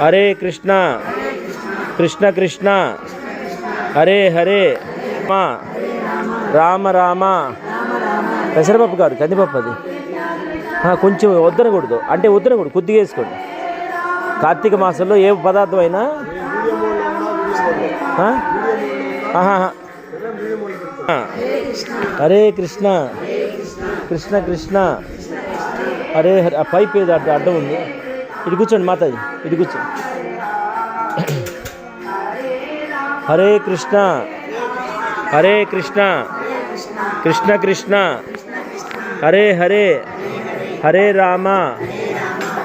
హరే కృష్ణ. కృష్ణ కృష్ణ. హరే హరే. రామ రామ. పెసరపప్పు కాదు కందిపప్పు అది. కొంచెం వద్దనకూడదు. అంటే వద్దనకూడదు కొద్దిగా వేసుకోండి. కార్తీక మాసంలో ఏ పదార్థం అయినా హరే కృష్ణ. కృష్ణ కృష్ణ. హరే హరే. పైప్ ఏదో అడ్డ అడ్డం ఉంది. ఇటు కూర్చోండి మాతాజీ. ఇటు కూర్చోండి హరే కృష్ణ. హరే కృష్ణ. కృష్ణ కృష్ణ. హరే హరే. హరే రామ.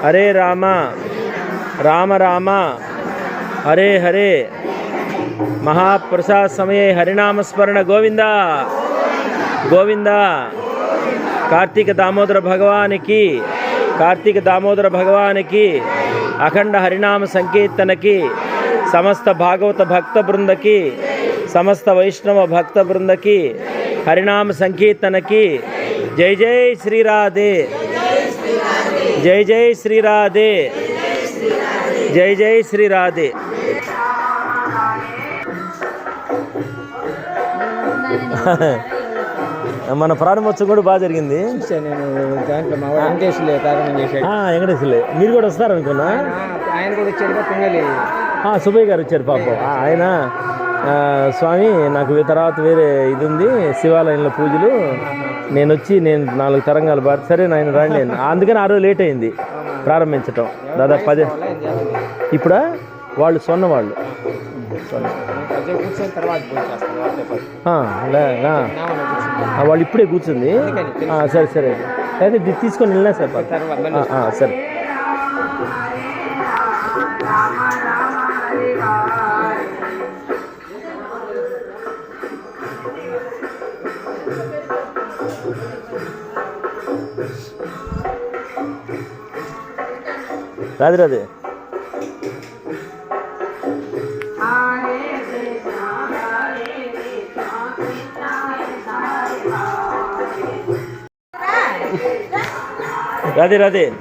హరే రామ. రామ రామ. హరే హరే. మహాప్రసాద్ సమయే హరినామస్మరణ గోవింద. గోవింద. కార్తీక దామోదర భగవానికి కార్తీక దామోదర భగవానికి అఖండ హరినామ సంకీర్తనకి సమస్త భాగవత భక్త బృందకి సమస్త వైష్ణవ భక్త బృందకి హరినామ సంకీర్తనకి జై జై శ్రీరాధే జై జై శ్రీరాధే జై జై శ్రీరాధే మన ప్రారంభోత్సవం కూడా బాగా జరిగింది. నేను దాంట్లో మా వాడు వెంకటేశ్వరులే ప్రారంభం చేశాడు. ఆ, వెంకటేశ్వర్లే. మీరు కూడా వస్తారనుకున్నా ఆయన కూడా పొంగలి. సుబ్బయ్య గారు వచ్చారు పాపం. ఆయన స్వామి నాకు తర్వాత వేరే ఇది ఉంది శివాలయంలో పూజలు. నేను వచ్చి నేను నాలుగు తరంగాలు పాడు సరే నాయన రాండి. అందుకని ఆ రోజు లేట్ అయింది ప్రారంభించటం. దాదాపు పది ఇప్పుడా? వాళ్ళు సొన్న వాళ్ళు. వాళ్ళు ఇప్పుడే కూర్చుంది. సరే సరే. అయితే తీసుకొని వెళ్ళినా సార్ సరే. రాదు రాదు. રાધે રાધે.